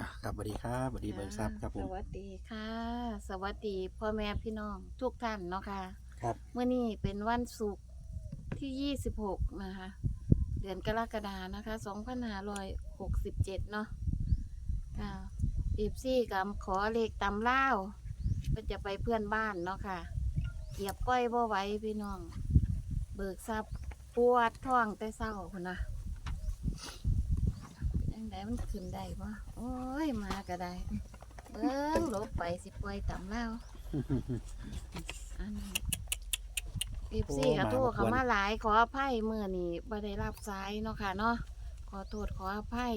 อะครับสวัสดีครับสวัสดีเบิร์ซับครับผสม วัสดีค่ะ สวัสดีพ่อแม่พี่น้องทุกท่านเนาะค่ะครับ เมื่อนี้เป็นวันศุกร์ที่ 26 นะคะ เดือนกรกฎานะคะ 2567 เนาะค่ะอีฟซี่กับขอเลขตำเล่าวเพื่อจะไปเพื่อนบ้านเนาะค่ะเหยียบก้อยบ่ไหว้พี่น้อง เบิกทรัพย์ปวดท้องแต่เศร้าคนนะยังไง มันขึ้นได้ปะโอ้ยมาก็ได้ เบิ้งหลบไปสิปล่อยตำเล่าวอันนี้เอฟซีกับทั่วเขามาหลายขออภัยเมื่อนี้บ่ได้รับสายเนาะค่ะเนาะขอโทษขออภัย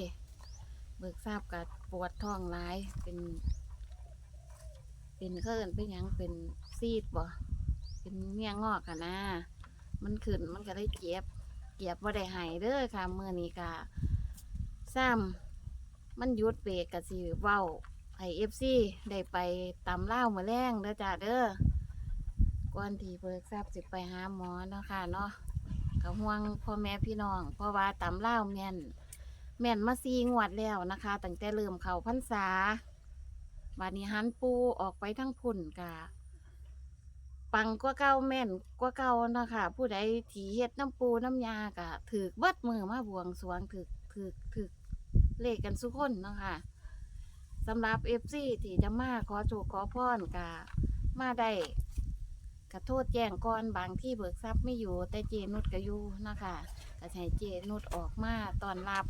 เบิกทราบกับปวดท้องหลายเป็น เป็นเคลื่อนเป็นหยังเป็นซีดบ่เป็นเมียงอกกันนะ มันขึ้นมันก็ได้เจ็บเกียบว่าได้หายเด้อค่ะเมื่อนี้ก็ ซ้ำมันหยุดเบรกกะสิเว้าไอเอฟซีได้ไปตำเล่ามาแรงเด้อจ้าเด้อก่อนที่เบิกทราบสิไปหาหมอเนาะค่ะเนาะก็ห่วงพ่อแม่พี่น้อง เพราะว่าตำเล่าแม่น แม่นมาซีงวดแล้วนะคะตั้งแต่เริ่มเข้าพรรษาบานี้หันปูออกไปทั้งพุ่นกะปังกว่าเก่าแม่นกว่าเก่านะคะ ผู้ใดถีเฮ็ดน้ำปูน้ำยากะถือเบิดมือมาบวงสรวงถือถือถือ เลขกันสุกคนเนาะค่ะสำหรับเอฟซีที่จะมาขอโชคขอพรกะมาได้กระโทษแจ้งก่อนบางที่เบิกทรัพย์ไม่อยู่ แต่เจนุดก็อยู่นะคะก็ให้เจนุดออกมาตอนรับ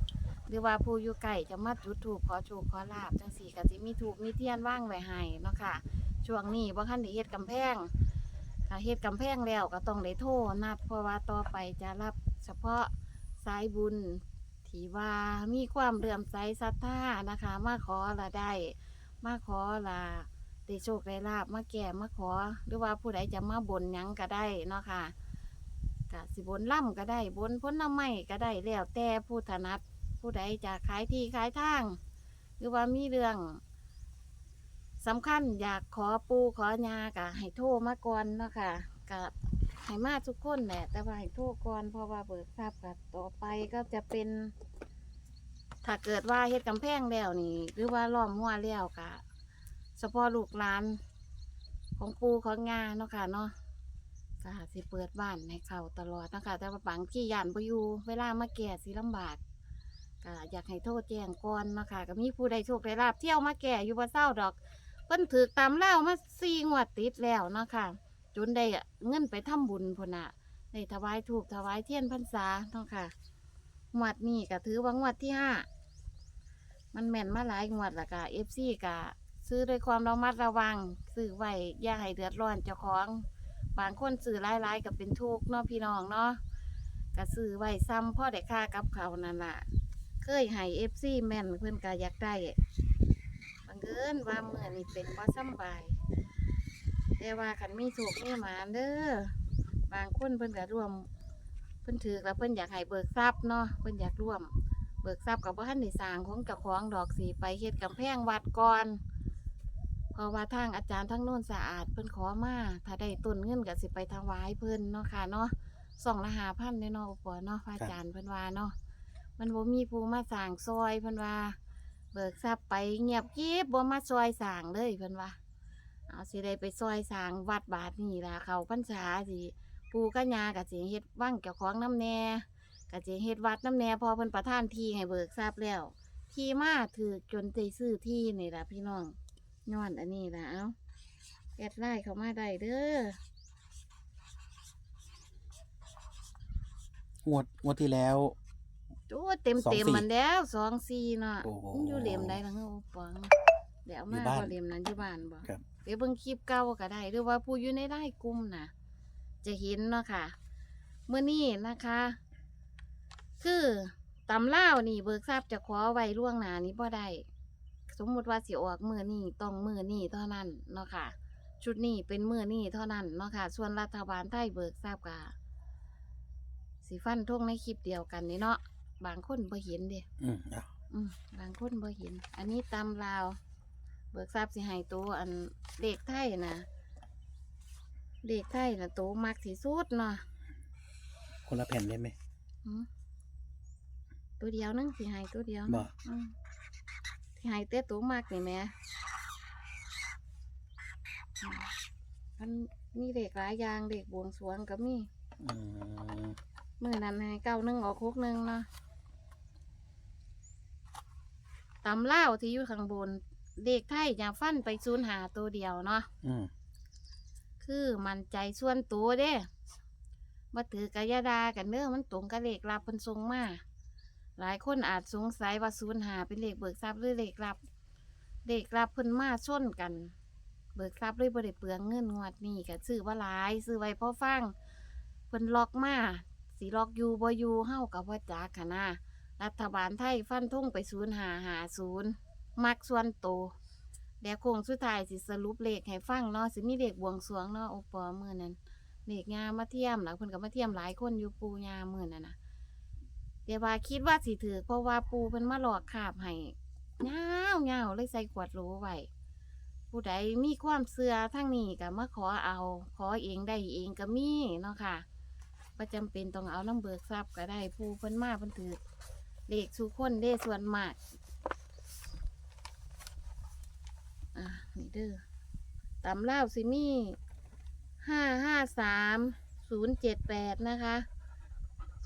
หรือว่าผู้อยู่ไก่จะมาจุดถูกขอโชคขอลาบจังสี่ก็สิมีถูกมีเทียนว่างไว้ให้เนาะค่ะช่วงนี้บ่คันเฮ็ดกำแพงเฮ็ดกำแพงแล้วก็ต้องได้โทรนัดเพราะว่าต่อไปจะรับเฉพาะสายบุญ ที่ว่ามีความเลื่อมใสศรัทธานะคะ มาขอละได้ มาขอละได้โชคได้ลาบมาแก่มาขอ หรือว่าผู้ใดจะมาบนหยังก็ได้เนาะค่ะก็สิบนล่ำก็ได้บนพ้นน้ำไม้ก็ได้แล้วแต่ผู้ถนัด ผู้ใดจะขายที่ขายทาง หรือว่ามีเรื่องสำคัญอยากขอปูขอยากะให้โทรมาก่อนเนาะค่ะกับ ให้มาทุกคนแหละ แต่ว่าให้โทรก่อนเพราะว่าเบิกทราบกับต่อไปก็จะเป็น ถ้าเกิดว่าเฮ็ดกำแพงแล้วนี่ หรือว่าล้อมหัวแล้วกะเฉพาะลูกหลาน ของปูของงาเนาะค่ะเนาะก็สิเปิดบ้านให้เขาตลอดเนาะคะแต่ว่าบางที่ยานไปอยู่เวลามาแก่สิลำบากก็อยากให้โทษแจ้งก่อนเนาะคะก็มีผู้ใดโชคได้ลาบเที่ยวมาแก่อยู่บ่เศร้าดอกเพิ่นถือตามเล่ามาสี่งวดติดแล้วเนาะค่ะ จนได้เงินไปทำบุญพุ่นน่ะได้ถวายถูกถวายเทียนพรรษาเนาะค่ะงวดนี้ก็ถือว่างวดที่ห้ามันแม่นมาหลายงวดละกะเอฟซีกะ ซื้อด้วยความระมัดระวัง ซื้อไว้อย่าให้เดือดร้อนเจ้าของ บางคนซื้อหลายๆกับเป็นทุกข์เนาะพี่น้องเนาะก็ซื้อไว้ซ้ำพ่อได้ค่ากับเขานั่นล่ะ เคยให้เอฟซีแม่นเพื่อนก็อยากได้บังเอิญว่าเมื่อนี่เป็นบ่สำบาย แต่ว่าคันมีโศกมีหมานเด้อบางคนเพิ่นก็ร่วม เพิ่นถือแล้วเพิ่นอยากให้เบิกทรัพย์เนาะเพิ่นอยากร่วม เบิกทรัพย์กับว่าท่านได้สร้างของเจ้าของดอกสีไปเฮ็ดกำแพงวัดก่อนเพราะว่าทางอาจารย์ทั้งโน้นสะอาดเพิ่นขอมาถ้าได้ต้นเงินก็สิไปถวายเพิ่นเนาะค่ะเนาะส่องละหาพันเนาะอุปเนาะพระอาจารย์เพิ่นว่าเนาะมันบ่มีผู้มาสร้างซอยเพิ่นว่า เบิกทรัพย์ไปเงียบกิบบ่มาซอยสร้างเลยเพิ่นว่า เอาสิได้ไปซอยสร้างวัดบาทนี่ล่ะเขาพรรษาสิปู่กับย่าก็สิเฮ็ดวังเจ้าของน้ำแน่ก็สิเฮ็ดวัดน้ำแน่พอเพิ่นประทานที่ให้เบิกทรัพย์แล้ว ที่มาถือจนได้ซื้อที่นี่ล่ะพี่น้องย้อนอันนี้ล่ะเอ้าแอดไลน์เข้ามาได้เด้องวดงวดที่แล้ว โอ้เต็มสองเต็มสี่มันแล้วสองสี่เนาะโอ้โหมันอยู่เหลี่ยมใดล่ะเฮ้ยโอ้ปังเดี๋ยวอยู่มาบ้าน บ่เหลี่ยมนั้นอยู่บ้านบ่ ครับ ไปเบิ่งคลิปเก่าก็ได้ หรือว่าผู้อยู่ในไลน์กลุ่มน่ะจะเห็นเนาะค่ะเมื่อนี้นะคะ คือตำเล่าวนี่เบิกทราบจะขอไว้ล่วงหน้านี้บ่ได้สมมุติว่าสิออกมือนี่ต้องมือนี่เท่านั้นเนาะค่ะ ชุดนี้เป็นมือนี่เท่านั้นเนาะค่ะ ส่วนรัฐบาลไทยเบิกทราบกะสีฟันทงในคลิปเดียวกันนี่เนาะบางคนบ่เห็นเด้อืมอะอืมบางคนบ่เห็น อันนี้ตำลาว เบิกทราบสิให้ตัวอันเด็กไทยนะเด็กไทยนะตัวมักที่สุดเนาะคนละแผ่นได้ไหมอืมตัวเดียวนึงสิให้ตัวเดียวบ่อืมทสิให้เต้ตัวมากนี่แหม่อืมมันมีเด็กหลายอย่างเด็กบวงสรวงก็มีอืมมือนั้นให้เก้าหนึ่งออกคุกหนึ่งเนาะตำเล่าวที่อยู่ข้างบน เด็กไทยอย่าฟันไปซูนหาตัวเดียวเนาะอืมคือมันใจส่วนตัวเด้มาถือกายาดากันเด้อมันตรงกับเลขลับเพิ่นทรงมาหลายคนอาจสงสัยว่าศูนย์หาเป็นเลขเบิกทรัพย์หรือเลขลับเลขลับเพิ่นมาชนกัน เบิกทรัพย์เลยบ่ได้เปลืองเงินงวดนี้ก็ซื้อว่าหลายซื้อไว้พอฟังเพิ่นล็อกมาสิล็อกอยู่บ่อยู่เฮากับว่าจักค่ะนะรัฐบาลไทยฟันธงไปศูนย์หาหาศูนย์ มักส่วนโตวเดี๋ยวโคงสุดท้ายสิสรุปเลขให้ฟังเนาะสิมีเลขบวงสรวงเนาะโอปอมื้อนั้นเลขงามมาเทียมแล้วเพิ่นก็มาเทียมหลายคนอยู่ปูยามื้อนั้นน่ะเดี๋ยวว่าคิดว่าสิถือเพราะว่าปูเพิ่นมาหลอกคาบให้ยาวยาเลยใส่ขวดโหลไว้ผู้ใดมีความเชื่อทั้งนี้ก็มาขอเอา ขอเองได้เองก็มีเนาะค่ะบ่จำเป็นต้องเอาน้ำเบิกทรัพย์ก็ได้ปูเพิ่นมาเพิ่นถือเลขสุคนเด้ส่วนมาก อะนี่เด้อตำเล่าวซิมี่ห้าห้าสามศูนย์เจ็ดแปดนะคะ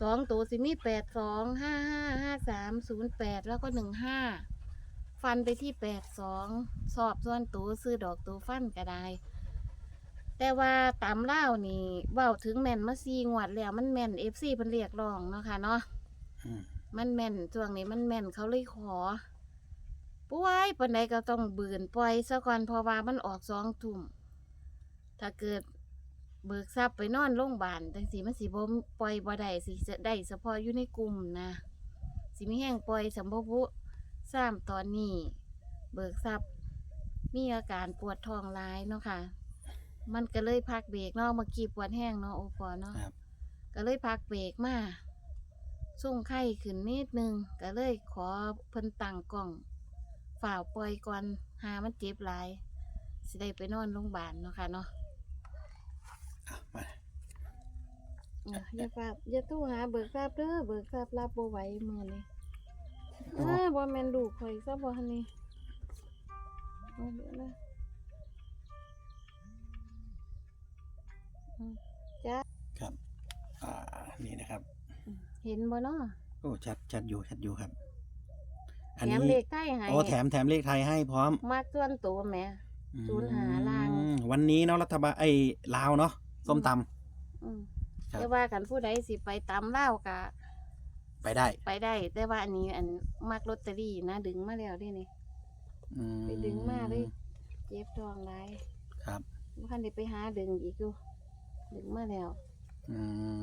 สองตัวซิมี่แปดสองห้าห้าห้าสามศูนย์แปดแล้วก็หนึ่งห้าฟันไปที่แปดสองสอบส่วนตัวซื้อดอกตัวฟันก็ได้แต่ว่าตำเล่าวนี่เว้าถึงแม่นมาซีงวดแล้วมันแม่นเอฟซีเพิ่นเรียกร้องเนาะค่ะเนาะอืมมันแม่นช่วงนี้มันแม่นเขาเลยขอ ป่วยปันใดก็ต้องบืนปล่อยซะก่อนเพราะว่ามันออกสองทุ่มถ้าเกิดเบิกทรัพย์ไปนอนโรงพยาบาลจังสีมันสิบ่ปล่อยบ่ได้สิจะได้เฉพาะอยู่ในกลุ่มนะสิมีแห้งปล่อยสัมภบุซ้ำตอนนี้ เบิกทรัพย์มีอาการปวดท้องร้ายเนาะค่ะ มันก็เลยพักเบรกเนาะเมื่อกี้ปวดแห้งเนาะโอปอเนาะครับ ก็เลยพักเบรกมาส่งไข้ขึ้นนิดนึงก็เลยขอเพิ่นตั้งกล่อง ฝ่าวปล่อยก่อนหามันเจ็บหลาย สิได้ไปนอนโรงพยาบาลเนาะค่ะเนาะอะมาอะอย่าฝากอย่าโทรหาเบิกทราบเด้อเบิกทราบรับบ่ไหวมื้อนี้เออบ่แม่นลูกข่อยซะบ่หั่นนี่เอาเดี๋ยวนะอืมจ้าครับ อ่า นี่นะครับ เห็นบ่เนาะโอ้ชัดชัดอยู่ชัดอยู่ครับ อัแถนมนี้เลขใต้ให้โอ้แถมแถมเลขไทยให้พร้อมมากส่วนตัวแหม่ ศูนย์หาล่าง อืมวันนี้เนาะรัฐบาลไอ้ลาวเนาะส้มตอืมครับ แต่ว่ากันผู้ใดสิไปตามเล่าวกะำไปได้ไปได้ แต่ว่าอันนี้อันมักลอตเตอรี่นะ ดึงมาแล้วเด้นี่ อืม ไปดึงมาเลย เจ็บท้องหลายครับบ่คันได้ไปหาดึงอีกอยู่ดึงมาแล้วอื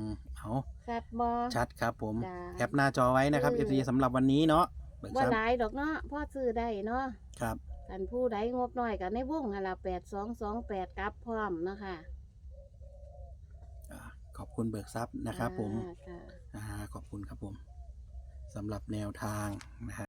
มเอา สัตว์บ่ชัดครับผม จ้าแคปหน้าจอไว้นะครับเออ FC สำหรับวันนี้เนาะเบิกว่าทรัพหย์ลายดอกเนาะพ่อซื้อได้เนาะครับกันผู้ใดงบน้อยกันในวงหั่นล่ะ8228กลับพร้อมเนาะค่ะอ่าขอบคุณเบิกทรัพย์นะครับผมอ่าค่ะ อ่าขอบคุณครับผมสำหรับแนวทางนะฮะ